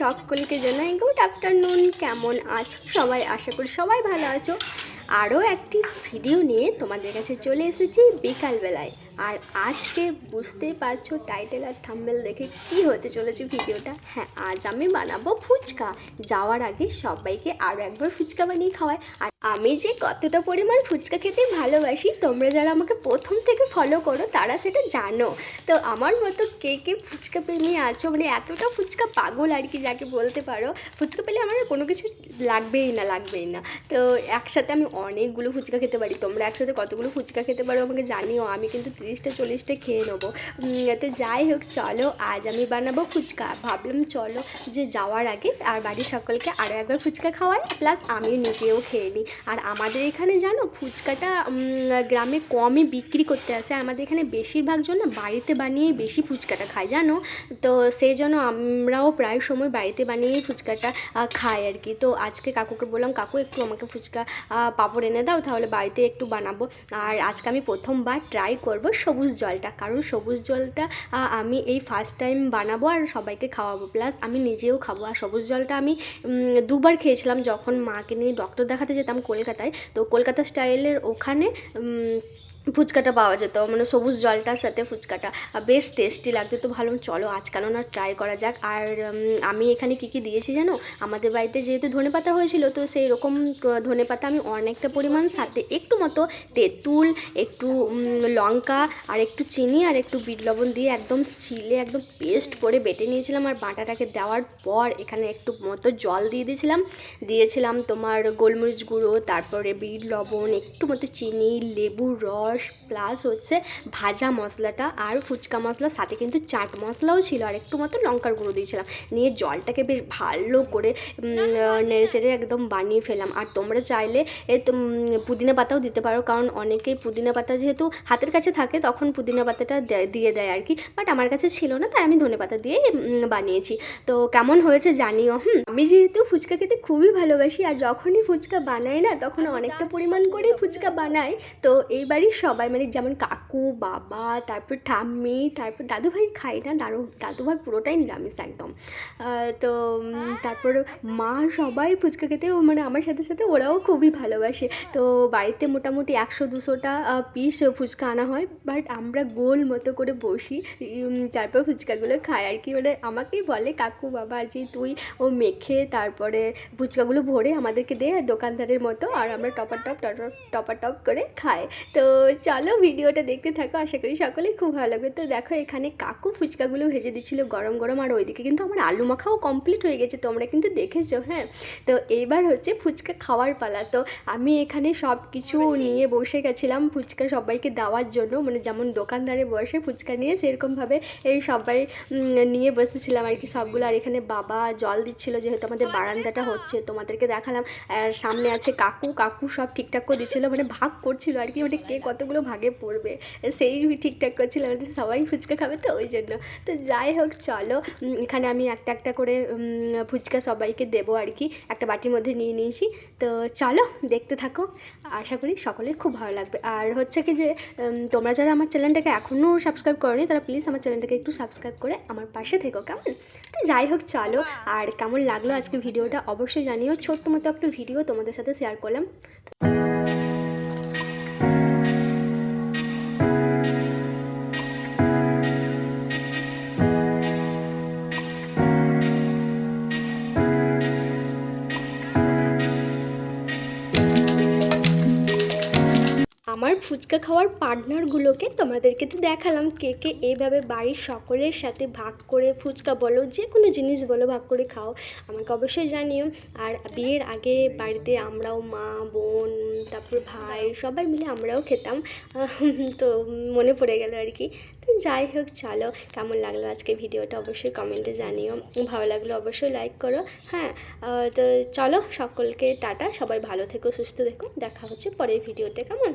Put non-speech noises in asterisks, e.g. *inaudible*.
সকলকে জানাই good afternoon কেমন আছো? সবাই আশা করি সবাই ভালো আছো। আরও একটি ভিডিও নিয়ে তোমাদের কাছে চলে এসেছি বিকালবেলায়। আর আজকে বুঝতেই পারছ টাইটেল আর থাম্বেল দেখে কি হতে চলেছে ভিডিওটা হ্যাঁ আজ আমি বানাবো ফুচকা। যাওয়ার আগে সবাইকে আরও একবার ফুচকা বানিয়ে খাওয়াই। আর আমি যে কতটা পরিমাণ ফুচকা খেতে ভালোবাসি, তোমরা যারা আমাকে প্রথম থেকে ফলো করো, তারা সেটা জানো। তো আমার মতো কে কে ফুচকা প্রেমী আছো? মানে এতটা ফুচকা পাগল আর কি, যাকে বলতে পারো। ফুচকা পেলে আমার কোনো কিছু লাগবেই না লাগবেই না। তো একসাথে আমি অনেকগুলো ফুচকা খেতে পারি। তোমরা একসাথে কতগুলো ফুচকা খেতে পারো আমাকে জানিও। আমি কিন্তু তিরিশটা চল্লিশটা খেয়ে নেব। তো যাই হোক, চলো, আজ আমি বানাবো ফুচকা। ভাবলাম চলো যে যাওয়ার আগে আর বাড়ির সকলকে আরও একবার ফুচকা খাওয়াই প্লাস আমি নিজেও খেয়ে নিই। আর আমাদের এখানে জানো, ফুচকাটা গ্রামে কমই বিক্রি করতে আসে। আমাদের এখানে বেশিরভাগ জন বাড়িতে বানিয়ে বেশি ফুচকাটা খায়, জানো? তো সেই জন্য আমরাও প্রায় সময় বাড়িতে বানিয়েই ফুচকাটা খাই আর কি। তো আজকে কাকুকে বললাম, কাকু, একটু আমাকে ফুচকা পাঁপড় এনে দাও, তাহলে বাড়িতে একটু বানাবো। আর আজকে আমি প্রথমবার ট্রাই করব সবুজ জলটা। কারণ সবুজ জলটা আমি এই ফার্স্ট টাইম বানাবো আর সবাইকে খাওয়াবো। প্লাস আমি নিজেও খাব। আর সবুজ জলটা আমি দুবার খেয়েছিলাম যখন মাকে নিয়ে ডক্টর দেখাতে যেতাম কলকাতায়। তো কলকাতা স্টাইলের ওখানে ফুচকাটা পাওয়া যেত মানে সবুজ জলটার সাথে ফুচকাটা। বেশ টেস্টি লাগতো তো ভাবলাম চলো আজ কেন না ট্রাই করা যাক। আর আমি এখানে কি কি দিয়েছি জানো? আমাদের বাড়িতে যেহেতু ধনেপাতা হয়েছিল তো সেই রকম ধনেপাতা আমি অনেকটা পরিমাণ সাথে একটু মতো তেঁতুল একটু লঙ্কা আর একটু চিনি আর একটু বিট লবণ দিয়ে একদম ছিলে একদম পেস্ট করে বেটে নিয়েছিলাম। আর বাটাটাকে দেওয়ার পর এখানে একটু মতো জল দিয়ে দিয়েছিলাম। দিয়েছিলাম তোমার গোলমরিচ গুঁড়ো তারপরে বিট লবণ একটু মতো চিনি লেবুর রস প্লাস হচ্ছে ভাজা মশলাটা আর ফুচকা মশলার সাথে কিন্তু চাট মশলাও ছিল। আর একটু মতো লঙ্কার গুঁড়ো দিয়েছিলাম। নিয়ে জলটাকে বেশ ভালো করে নেড়ে চেড়ে একদম বানিয়ে ফেলাম আর তোমরা চাইলে এ তো, পুদিনা পাতাও দিতে পারো। কারণ অনেকেই পুদিনা পাতা যেহেতু হাতের কাছে থাকে তখন পুদিনা পাতাটা দেয়- দিয়ে দেয় আর কি। বাট আমার কাছে ছিল না তাই আমি ধনে পাতা দিয়েই উম, বানিয়েছি। তো কেমন হয়েছে জানিও হুম? আমি যেহেতু ফুচকা খেতে খুবই ভালোবাসি আর যখনই ফুচকা বানাই না তখন অনেকটা পরিমাণ করে ফুচকা বানাই। তো এই বাড়ির সবাই মানে যেমন কাকু বাবা, তারপর ঠাম্মি, তারপর দাদু ভাই খাই না দাদু দাদু ভাই পুরোটাই নিরামিষ একদম। তো তারপর মা সবাই ফুচকা খেতে মানে আমার সাথে সাথে ওরাও খুবই ভালোবাসে। তো বাড়িতে মোটামুটি একশো, দুশোটা পিস ফুচকা আনা হয় বাট আমরা গোল মতো করে বসি তারপর ফুচকাগুলো খাই। আর কি মানে আমাকেই বলে, কাকু, বাবা যে তুই ও মেখে তারপরে ফুচকাগুলো ভরে আমাদেরকে দে দোকানদারের মতো, আর আমরা টপার টপ টপার টপ করে খাই। তো চলো ভিডিওটা দেখতে থাকো আশা করি সকলেই খুব ভালো লাগবে। তো দেখো এখানে কাকু ফুচকাগুলো ভেজে দিচ্ছিল গরম গরম আর ওইদিকে কিন্তু আমার আলু মাখাও কমপ্লিট হয়ে গেছে তোমরা কিন্তু দেখেছ হ্যাঁ? তো এইবার হচ্ছে ফুচকা খাওয়ার পালা। তো আমি এখানে সব কিছু নিয়ে বসে গেছিলাম ফুচকা সবাইকে দেওয়ার জন্য মানে যেমন দোকানদারে বসে ফুচকা নিয়ে সেরকমভাবে এই সবাই নিয়ে বসেছিলাম আর কি সবগুলো। আর এখানে বাবা জল দিচ্ছিল যেহেতু আমাদের বারান্দাটা হচ্ছে তোমাদেরকে দেখালাম। আর সামনে আছে কাকু কাকু সব ঠিকঠাক করে দিচ্ছিল মানে ভাগ করছিল আর কি মানে কে কতগুলো ভাগে পড়বে। সেই ঠিকঠাক করছিলাম সবাই ফুচকা খাবে তো ওই জন্য। তো যাই হোক, চলো এখানে আমি একটা একটা করে ফুচকা সবাইকে দেবো আর কি, একটা বাটির মধ্যে নিয়ে নিয়েছি। তো চলো, দেখতে থাকো। আশা করি সকলের খুব ভালো লাগবে। আর হচ্ছে কি যে তোমরা যারা আমার চ্যানেলটাকে এখনও সাবস্ক্রাইব করনি, তারা প্লিজ আমার চ্যানেলটাকে একটু সাবস্ক্রাইব করে আমার পাশে থেকো, কেমন? তো যাই হোক, চলো। আর কেমন লাগল আজকে ভিডিওটা অবশ্যই জানিও। ছোট্ট মতো একটা ভিডিও তোমাদের সাথে শেয়ার করলাম। আমার ফুচকা খাওয়ার পার্টনারগুলোকে তোমাদেরকে তো দেখালাম কে কে এইভাবে বাড়ির সকলের সাথে ভাগ করে ফুচকা বলো, যে কোনো জিনিস বলো, ভাগ করে খাও। আমাকে অবশ্যই জানিও। আর বিয়ের আগে বাড়িতে আমরাও মা, বোন, তারপর ভাই সবাই মিলে আমরাও খেতাম। *laughs* তো মনে পড়ে গেল আর কি। তো যাই হোক, চলো। কেমন লাগল আজকে ভিডিওটা অবশ্যই কমেন্টে জানিও। ভালো লাগল অবশ্যই লাইক করো। হ্যাঁ তো চলো সকলকে টাটা। সবাই ভালো থেকো, সুস্থ থেকো। দেখা হচ্ছে পরের ভিডিওতে। কেমন?